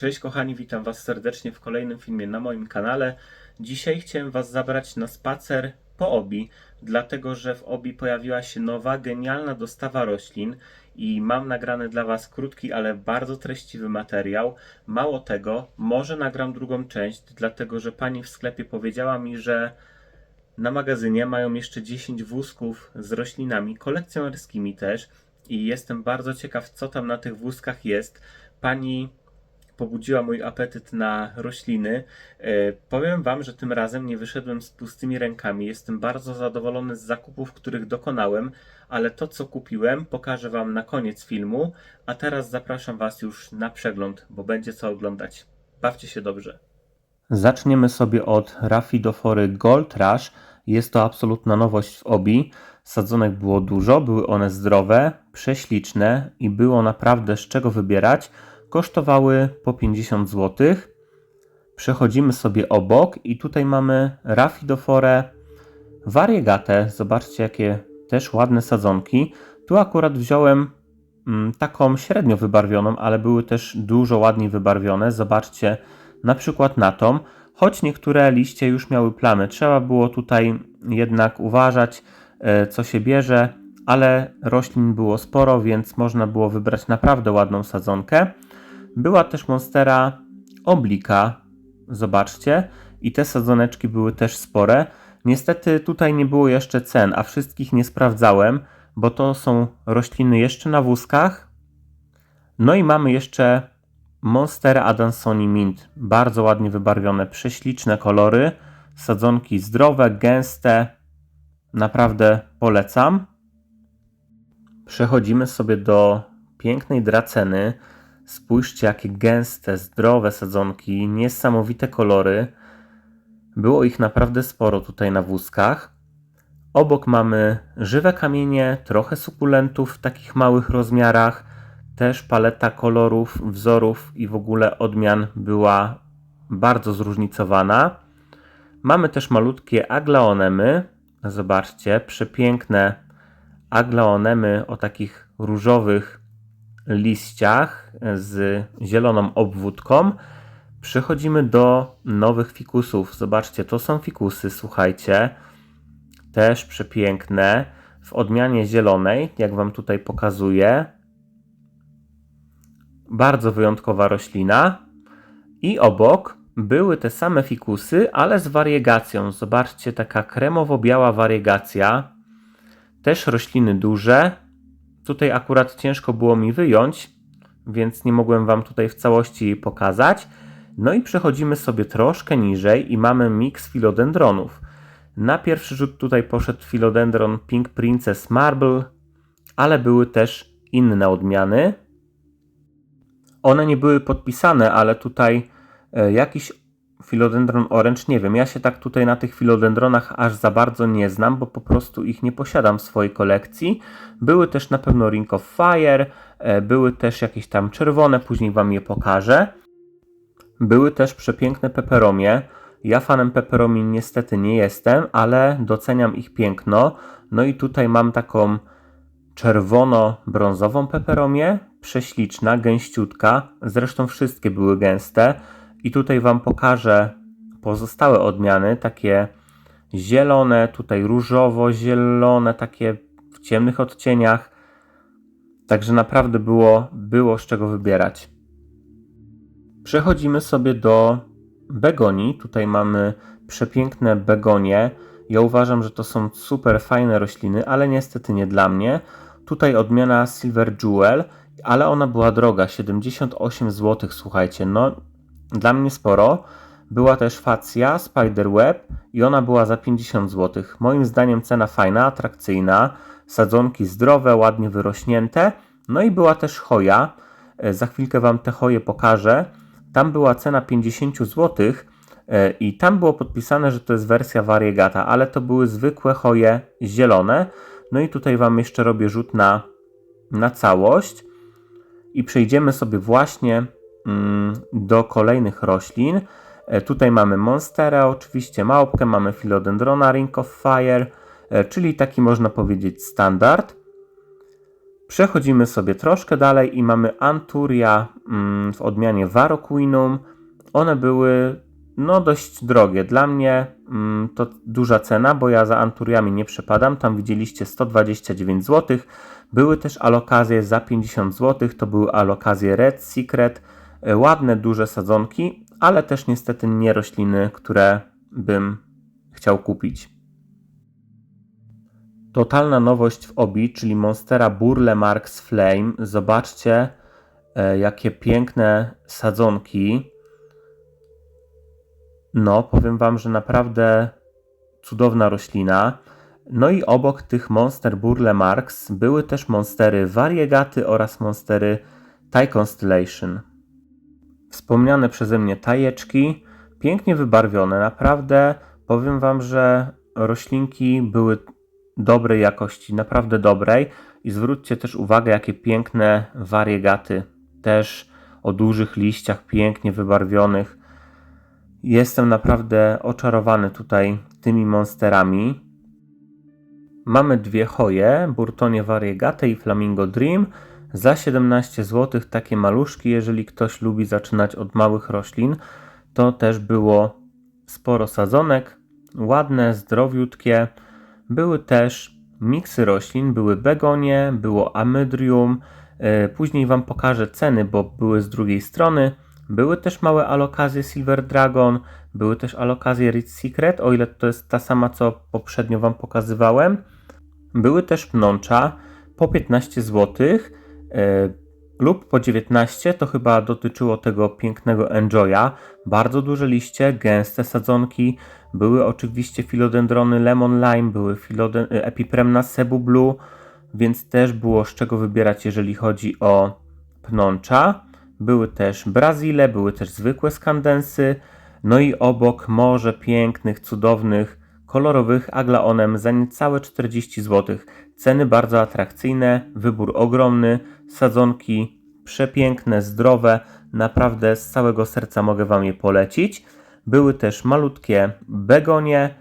Cześć kochani, witam Was serdecznie w kolejnym filmie na moim kanale. Dzisiaj chciałem Was zabrać na spacer po Obi, dlatego że w Obi pojawiła się nowa, genialna dostawa roślin i mam nagrany dla Was krótki, ale bardzo treściwy materiał. Mało tego, może nagram drugą część, dlatego że pani w sklepie powiedziała mi, że na magazynie mają jeszcze 10 wózków z roślinami, kolekcjonerskimi też i jestem bardzo ciekaw, co tam na tych wózkach jest. Pani pobudziła mój apetyt na rośliny. E, Powiem Wam, że tym razem nie wyszedłem z pustymi rękami. Jestem bardzo zadowolony z zakupów, których dokonałem, ale to, co kupiłem, pokażę Wam na koniec filmu. A teraz zapraszam Was już na przegląd, bo będzie co oglądać. Bawcie się dobrze. Zaczniemy sobie od Rafidofory Gold Rush. Jest to absolutna nowość w obi. Sadzonek było dużo, były one zdrowe, prześliczne i było naprawdę z czego wybierać. Kosztowały po 50 zł. Przechodzimy sobie obok i tutaj mamy Rafidoforę Variegatę. Zobaczcie jakie też ładne sadzonki. Tu akurat wziąłem mm, taką średnio wybarwioną, ale były też dużo ładniej wybarwione. Zobaczcie na przykład na tą. Choć niektóre liście już miały plamy, trzeba było tutaj jednak uważać, e, co się bierze, ale roślin było sporo, więc można było wybrać naprawdę ładną sadzonkę. Była też monstera oblika, zobaczcie, i te sadzoneczki były też spore. Niestety tutaj nie było jeszcze cen, a wszystkich nie sprawdzałem, bo to są rośliny jeszcze na wózkach. No i mamy jeszcze Monstera Adansoni Mint. Bardzo ładnie wybarwione, prześliczne kolory, sadzonki zdrowe, gęste. Naprawdę polecam. Przechodzimy sobie do pięknej draceny. Spójrzcie, jakie gęste, zdrowe sadzonki, niesamowite kolory. Było ich naprawdę sporo tutaj na wózkach. Obok mamy żywe kamienie, trochę sukulentów w takich małych rozmiarach. Też paleta kolorów, wzorów i w ogóle odmian była bardzo zróżnicowana. Mamy też malutkie aglaonemy. Zobaczcie, przepiękne aglaonemy o takich różowych liściach z zieloną obwódką. Przechodzimy do nowych fikusów. Zobaczcie, to są fikusy, słuchajcie. Też przepiękne. W odmianie zielonej, jak Wam tutaj pokazuję. Bardzo wyjątkowa roślina. I obok były te same fikusy, ale z wariegacją. Zobaczcie, taka kremowo-biała wariegacja. Też rośliny duże. Tutaj akurat ciężko było mi wyjąć, więc nie mogłem Wam tutaj w całości pokazać. No i przechodzimy sobie troszkę niżej i mamy miks filodendronów. Na pierwszy rzut tutaj poszedł filodendron Pink Princess Marble, ale były też inne odmiany. One nie były podpisane, ale tutaj e, jakiś Philodendron Orange, nie wiem, ja się tak tutaj na tych filodendronach aż za bardzo nie znam, bo po prostu ich nie posiadam w swojej kolekcji. Były też na pewno Ring of Fire, e, były też jakieś tam czerwone, później Wam je pokażę. Były też przepiękne peperomie. Ja fanem peperomi niestety nie jestem, ale doceniam ich piękno. No i tutaj mam taką czerwono-brązową peperomię, prześliczna, gęściutka. Zresztą wszystkie były gęste. I tutaj Wam pokażę pozostałe odmiany, takie zielone, tutaj różowo-zielone, takie w ciemnych odcieniach. Także naprawdę było, było z czego wybierać. Przechodzimy sobie do begonii. Tutaj mamy przepiękne begonie. Ja uważam, że to są super fajne rośliny, ale niestety nie dla mnie. Tutaj odmiana Silver Jewel, ale ona była droga 78 zł. Słuchajcie, no dla mnie sporo. Była też facja Spiderweb i ona była za 50 zł. Moim zdaniem cena fajna, atrakcyjna. Sadzonki zdrowe, ładnie wyrośnięte. No i była też choja. E, Za chwilkę Wam te choje pokażę. Tam była cena 50 zł e, i tam było podpisane, że to jest wersja variegata, ale to były zwykłe choje zielone. No i tutaj Wam jeszcze robię rzut na, na całość i przejdziemy sobie właśnie do kolejnych roślin. E, Tutaj mamy Monstera, oczywiście małpkę, mamy Philodendrona Ring of Fire, e, czyli taki można powiedzieć standard. Przechodzimy sobie troszkę dalej i mamy Anturia mm, w odmianie Varoquinum. One były no dość drogie. Dla mnie mm, to duża cena, bo ja za Anturiami nie przepadam. Tam widzieliście 129 zł. Były też alokazje za 50 zł. To były alokazje Red Secret. E, Ładne, duże sadzonki, ale też niestety nie rośliny, które bym chciał kupić. Totalna nowość w obi, czyli Monstera Burle Marks Flame. Zobaczcie, e, jakie piękne sadzonki. No, powiem Wam, że naprawdę cudowna roślina. No i obok tych Monster Burle Marks były też monstery Variegaty oraz monstery Thai Constellation. Wspomniane przeze mnie tajeczki, pięknie wybarwione, naprawdę powiem Wam, że roślinki były dobrej jakości, naprawdę dobrej. I zwróćcie też uwagę, jakie piękne wariegaty, też o dużych liściach, pięknie wybarwionych. Jestem naprawdę oczarowany tutaj tymi monsterami. Mamy dwie hoje, Burtonie Variegate i Flamingo Dream. Za 17 zł takie maluszki, jeżeli ktoś lubi zaczynać od małych roślin, to też było sporo sadzonek, ładne, zdrowiutkie. Były też miksy roślin, były begonie, było amydrium. E, Później Wam pokażę ceny, bo były z drugiej strony. Były też małe alokazje Silver Dragon, były też alokazje Rich Secret, o ile to jest ta sama, co poprzednio Wam pokazywałem. Były też pnącza po 15 zł e, lub po 19, to chyba dotyczyło tego pięknego Enjoya. Bardzo duże liście, gęste sadzonki, były oczywiście filodendrony Lemon Lime, były e, epipremna Cebu Blue, więc też było z czego wybierać, jeżeli chodzi o pnącza. Były też Brazile, były też zwykłe skandensy, no i obok morze pięknych, cudownych, kolorowych aglaonem za niecałe 40 zł. Ceny bardzo atrakcyjne, wybór ogromny, sadzonki przepiękne, zdrowe, naprawdę z całego serca mogę Wam je polecić. Były też malutkie begonie,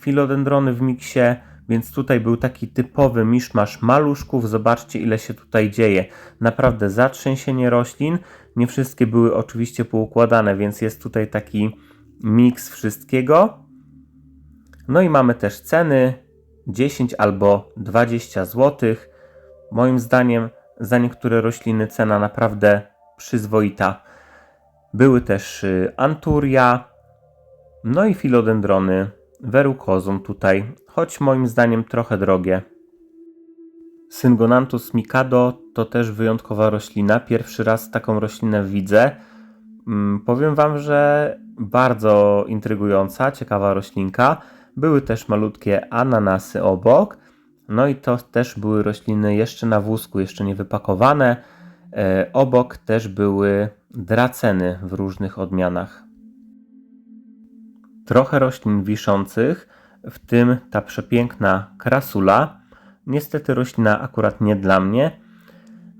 filodendrony w miksie, więc tutaj był taki typowy miszmasz maluszków. Zobaczcie, ile się tutaj dzieje. Naprawdę zatrzęsienie roślin. Nie wszystkie były oczywiście poukładane, więc jest tutaj taki miks wszystkiego. No i mamy też ceny 10 albo 20 zł. Moim zdaniem za niektóre rośliny cena naprawdę przyzwoita. Były też y, anturia, no i filodendrony, verukozum tutaj, choć moim zdaniem trochę drogie. Syngonanthus mikado to też wyjątkowa roślina. Pierwszy raz taką roślinę widzę. Mm, Powiem Wam, że bardzo intrygująca, ciekawa roślinka. Były też malutkie ananasy obok. No i to też były rośliny jeszcze na wózku, jeszcze nie wypakowane. E, obok też były draceny w różnych odmianach. Trochę roślin wiszących, w tym ta przepiękna krasula. Niestety roślina akurat nie dla mnie.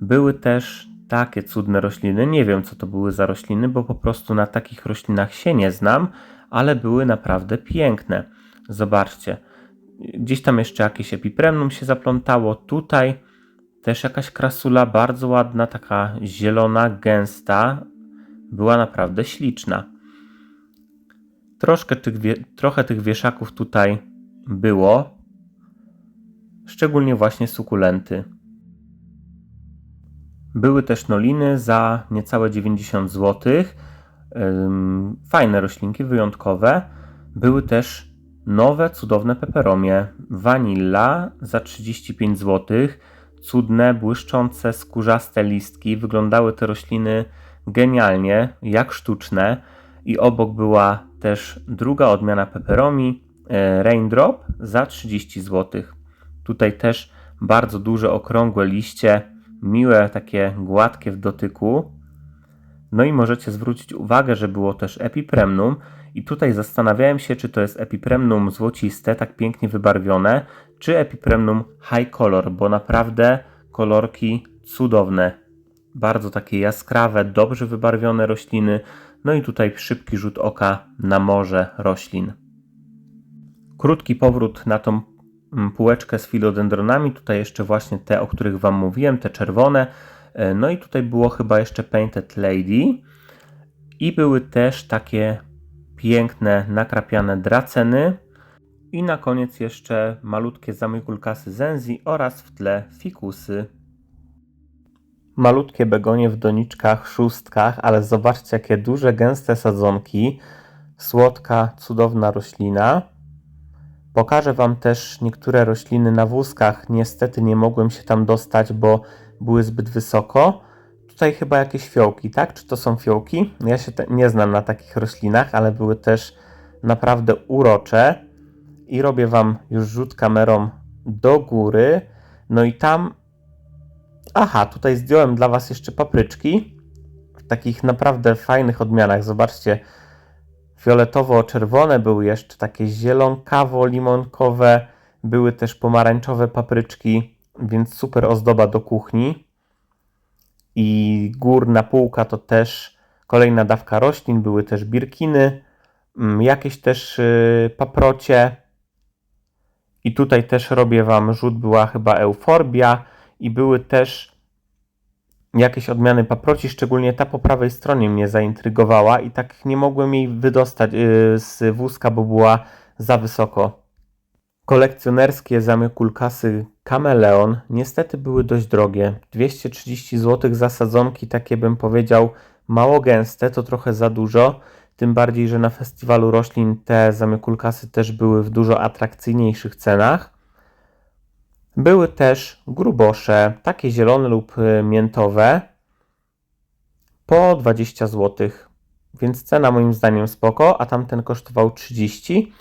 Były też takie cudne rośliny. Nie wiem, co to były za rośliny, bo po prostu na takich roślinach się nie znam, ale były naprawdę piękne. Zobaczcie. Gdzieś tam jeszcze jakieś epipremnum się zaplątało. Tutaj też jakaś krasula bardzo ładna, taka zielona, gęsta. Była naprawdę śliczna. Troszkę tych, trochę tych wieszaków tutaj było. Szczególnie właśnie sukulenty. Były też noliny za niecałe 90 zł. Fajne roślinki, wyjątkowe. Były też nowe, cudowne peperomie. Vanilla za 35 zł. Cudne, błyszczące, skórzaste listki. Wyglądały te rośliny genialnie, jak sztuczne. I obok była też druga odmiana peperomi, e, Raindrop za 30 zł. Tutaj też bardzo duże, okrągłe liście, miłe, takie gładkie w dotyku. No i możecie zwrócić uwagę, że było też epipremnum i tutaj zastanawiałem się, czy to jest epipremnum złociste, tak pięknie wybarwione, czy epipremnum high color, bo naprawdę kolorki cudowne. Bardzo takie jaskrawe, dobrze wybarwione rośliny. No i tutaj szybki rzut oka na morze roślin. Krótki powrót na tą mm, półeczkę z filodendronami. Tutaj jeszcze właśnie te, o których Wam mówiłem, te czerwone. E, No i tutaj było chyba jeszcze Painted Lady. I były też takie piękne, nakrapiane draceny. I na koniec jeszcze malutkie zamykulkasy zenzi oraz w tle fikusy. Malutkie begonie w doniczkach, szóstkach, ale zobaczcie jakie duże, gęste sadzonki. Słodka, cudowna roślina. Pokażę Wam też niektóre rośliny na wózkach. Niestety nie mogłem się tam dostać, bo były zbyt wysoko. Tutaj chyba jakieś fiołki, tak? Czy to są fiołki? Ja się nie znam na takich roślinach, ale były też naprawdę urocze. I robię Wam już rzut kamerą do góry. No i tam. Aha, tutaj zdjąłem dla Was jeszcze papryczki. W takich naprawdę fajnych odmianach. Zobaczcie, fioletowo-czerwone były jeszcze takie zielonkawo-limonkowe. Były też pomarańczowe papryczki, więc super ozdoba do kuchni. I górna półka to też kolejna dawka roślin. Były też birkiny, mm, jakieś też y, paprocie. I tutaj też robię Wam rzut, była chyba euforbia i były też jakieś odmiany paproci, szczególnie ta po prawej stronie mnie zaintrygowała i tak nie mogłem jej wydostać yy, z wózka, bo była za wysoko. Kolekcjonerskie zamykulkasy Kameleon niestety były dość drogie. 230 zł za sadzonki, takie bym powiedział mało gęste, to trochę za dużo. Tym bardziej, że na festiwalu roślin te zamykulkasy też były w dużo atrakcyjniejszych cenach. Były też grubosze, takie zielone lub y, miętowe, po 20 zł. Więc cena moim zdaniem spoko, a tamten kosztował 30.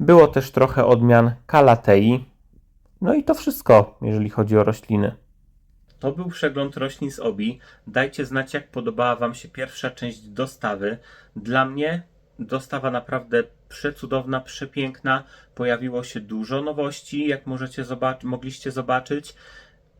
Było też trochę odmian kalatei. No i to wszystko, jeżeli chodzi o rośliny. To był przegląd roślin z obi. Dajcie znać, jak podobała Wam się pierwsza część dostawy. Dla mnie dostawa naprawdę przecudowna, przepiękna. Pojawiło się dużo nowości, jak możecie zobac- mogliście zobaczyć.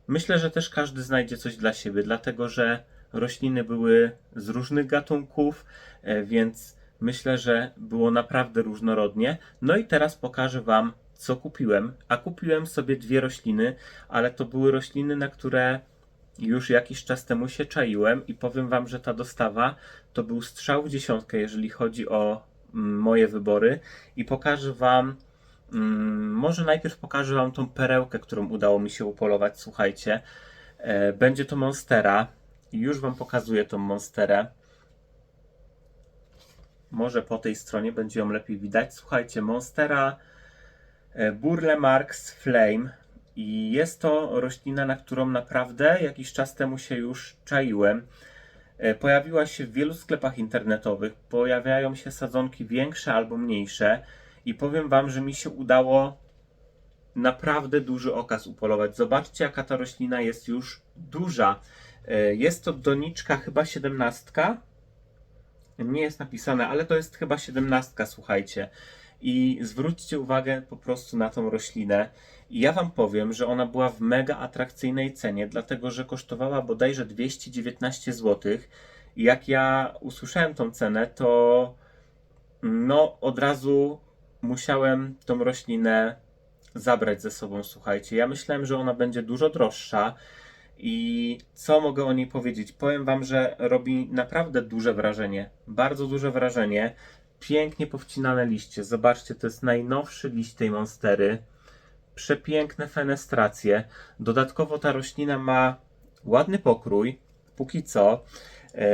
Myślę, że też każdy znajdzie coś dla siebie, dlatego że rośliny były z różnych gatunków, e, więc myślę, że było naprawdę różnorodnie. No i teraz pokażę Wam, co kupiłem. A kupiłem sobie dwie rośliny, ale to były rośliny, na które już jakiś czas temu się czaiłem i powiem Wam, że ta dostawa to był strzał w dziesiątkę, jeżeli chodzi o mm, moje wybory i pokażę Wam, mm, może najpierw pokażę Wam tą perełkę, którą udało mi się upolować, słuchajcie. E, Będzie to Monstera już Wam pokazuję tą Monsterę. Może po tej stronie będzie ją lepiej widać. Słuchajcie, Monstera e, Burle Marx Flame i jest to roślina, na którą naprawdę jakiś czas temu się już czaiłem. E, Pojawiła się w wielu sklepach internetowych. Pojawiają się sadzonki większe albo mniejsze. I powiem Wam, że mi się udało naprawdę duży okaz upolować. Zobaczcie, jaka ta roślina jest już duża. E, Jest to doniczka chyba 17. Nie jest napisane, ale to jest chyba 17, słuchajcie. I zwróćcie uwagę po prostu na tą roślinę. I ja Wam powiem, że ona była w mega atrakcyjnej cenie, dlatego że kosztowała bodajże 219 zł. I jak ja usłyszałem tą cenę, to no od razu musiałem tą roślinę zabrać ze sobą, słuchajcie. Ja myślałem, że ona będzie dużo droższa. I co mogę o niej powiedzieć? Powiem Wam, że robi naprawdę duże wrażenie. Bardzo duże wrażenie. Pięknie powcinane liście. Zobaczcie, to jest najnowszy liść tej monstery. Przepiękne fenestracje. Dodatkowo ta roślina ma ładny pokrój. Póki co. E,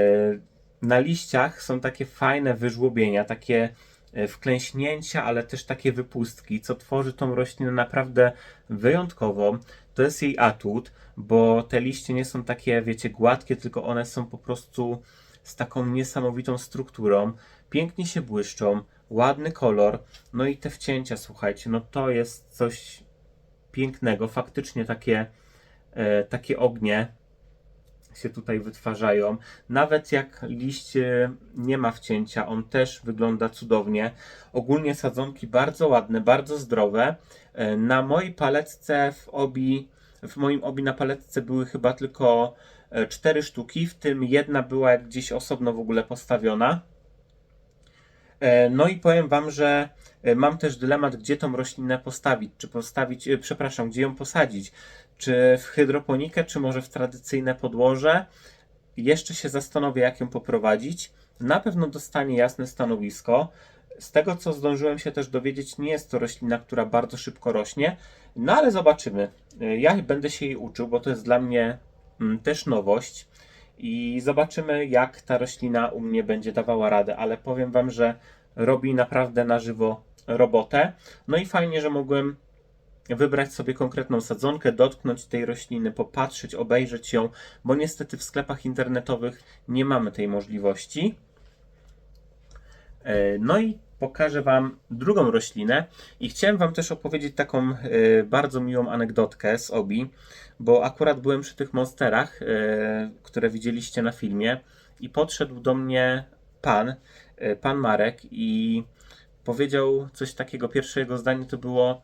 Na liściach są takie fajne wyżłobienia, takie e, wklęśnięcia, ale też takie wypustki, co tworzy tą roślinę naprawdę wyjątkową. To jest jej atut, bo te liście nie są takie, wiecie, gładkie, tylko one są po prostu z taką niesamowitą strukturą. Pięknie się błyszczą, ładny kolor, no i te wcięcia, słuchajcie, no to jest coś pięknego. Faktycznie takie, e, takie ognie się tutaj wytwarzają. Nawet jak liść nie ma wcięcia, on też wygląda cudownie. Ogólnie sadzonki bardzo ładne, bardzo zdrowe. E, Na mojej paletce w obi, w moim obi na paletce były chyba tylko e, cztery sztuki, w tym jedna była gdzieś osobno w ogóle postawiona. E, No i powiem Wam, że mam też dylemat, gdzie tą roślinę postawić. Czy postawić, przepraszam, gdzie ją posadzić? Czy w hydroponikę, czy może w tradycyjne podłoże? Jeszcze się zastanowię, jak ją poprowadzić. Na pewno dostanie jasne stanowisko. Z tego, co zdążyłem się też dowiedzieć, nie jest to roślina, która bardzo szybko rośnie, no ale zobaczymy. Ja będę się jej uczył, bo to jest dla mnie mm, też nowość i zobaczymy, jak ta roślina u mnie będzie dawała radę, ale powiem Wam, że robi naprawdę na żywo robotę. No i fajnie, że mogłem wybrać sobie konkretną sadzonkę, dotknąć tej rośliny, popatrzeć, obejrzeć ją, bo niestety w sklepach internetowych nie mamy tej możliwości. E, No i pokażę Wam drugą roślinę i chciałem Wam też opowiedzieć taką e, bardzo miłą anegdotkę z Obi, bo akurat byłem przy tych monsterach, e, które widzieliście na filmie i podszedł do mnie pan, e, pan Marek i powiedział coś takiego, pierwsze jego zdanie to było,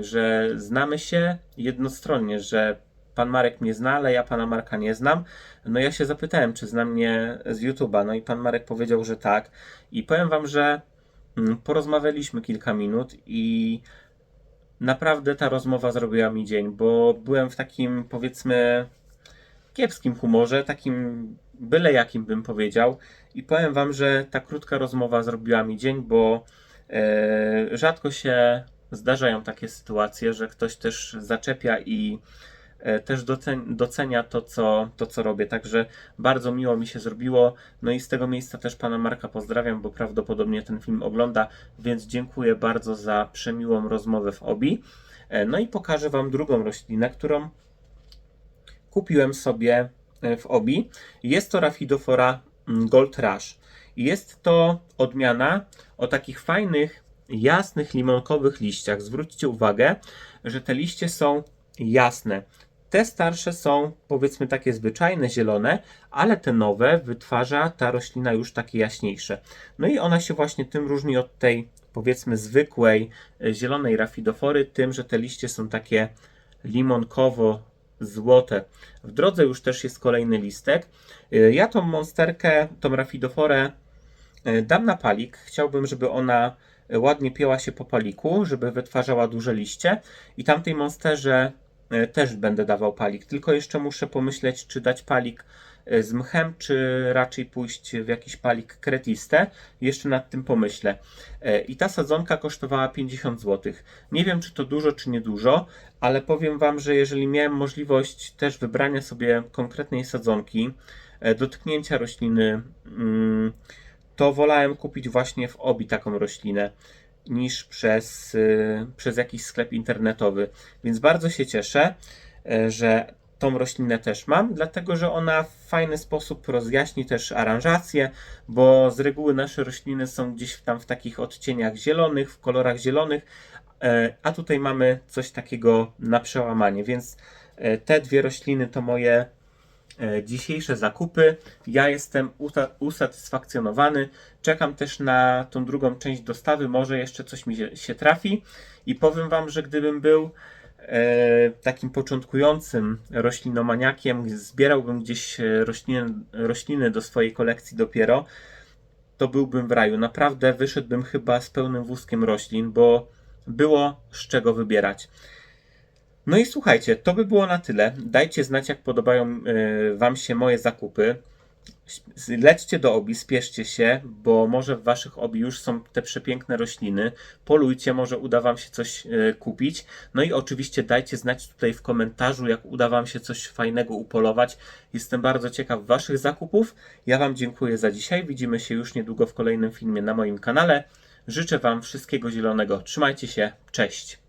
że znamy się jednostronnie, że pan Marek mnie zna, ale ja pana Marka nie znam. No ja się zapytałem, czy zna mnie z YouTube'a, no i pan Marek powiedział, że tak. I powiem wam, że mm, porozmawialiśmy kilka minut i naprawdę ta rozmowa zrobiła mi dzień, bo byłem w takim powiedzmy kiepskim humorze, takim byle jakim bym powiedział. I powiem wam, że ta krótka rozmowa zrobiła mi dzień, bo e, rzadko się zdarzają takie sytuacje, że ktoś też zaczepia i też docen- docenia to co, to, co robię. Także bardzo miło mi się zrobiło. No i z tego miejsca też pana Marka pozdrawiam, bo prawdopodobnie ten film ogląda, więc dziękuję bardzo za przemiłą rozmowę w Obi. E, No i pokażę wam drugą roślinę, którą kupiłem sobie e, w Obi. Jest to Rhaphidophora mm, Gold Rush. Jest to odmiana o takich fajnych, jasnych, limonkowych liściach. Zwróćcie uwagę, że te liście są jasne. Te starsze są powiedzmy takie zwyczajne, zielone, ale te nowe wytwarza ta roślina już takie jaśniejsze. No i ona się właśnie tym różni od tej powiedzmy zwykłej e, zielonej rafidofory, tym, że te liście są takie limonkowo złote. W drodze już też jest kolejny listek. E, Ja tą monsterkę, tą rafidoforę e, dam na palik. Chciałbym, żeby ona ładnie pięła się po paliku, żeby wytwarzała duże liście. I tamtej monsterze też będę dawał palik. Tylko jeszcze muszę pomyśleć, czy dać palik e, z mchem, czy raczej pójść w jakiś palik kretiste. Jeszcze nad tym pomyślę. E, I ta sadzonka kosztowała 50 zł. Nie wiem, czy to dużo, czy nie dużo, ale powiem Wam, że jeżeli miałem możliwość też wybrania sobie konkretnej sadzonki, e, dotknięcia rośliny, mm, to wolałem kupić właśnie w obi taką roślinę niż przez, y, przez jakiś sklep internetowy. Więc bardzo się cieszę, e, że tą roślinę też mam, dlatego że ona w fajny sposób rozjaśni też aranżację, bo z reguły nasze rośliny są gdzieś tam w takich odcieniach zielonych, w kolorach zielonych, e, a tutaj mamy coś takiego na przełamanie, więc te dwie rośliny to moje dzisiejsze zakupy. Ja jestem usatysfakcjonowany. Czekam też na tą drugą część dostawy. Może jeszcze coś mi się, się trafi. I powiem Wam, że gdybym był e, takim początkującym roślinomaniakiem, zbierałbym gdzieś e, rośliny, rośliny do swojej kolekcji dopiero, to byłbym w raju. Naprawdę wyszedłbym chyba z pełnym wózkiem roślin, bo było z czego wybierać. No i słuchajcie, to by było na tyle. Dajcie znać, jak podobają e, Wam się moje zakupy. Lećcie do obi, spieszcie się, bo może w Waszych obi już są te przepiękne rośliny. Polujcie, może uda Wam się coś e, kupić. No i oczywiście dajcie znać tutaj w komentarzu, jak uda Wam się coś fajnego upolować. Jestem bardzo ciekaw Waszych zakupów. Ja Wam dziękuję za dzisiaj. Widzimy się już niedługo w kolejnym filmie na moim kanale. Życzę Wam wszystkiego zielonego. Trzymajcie się. Cześć.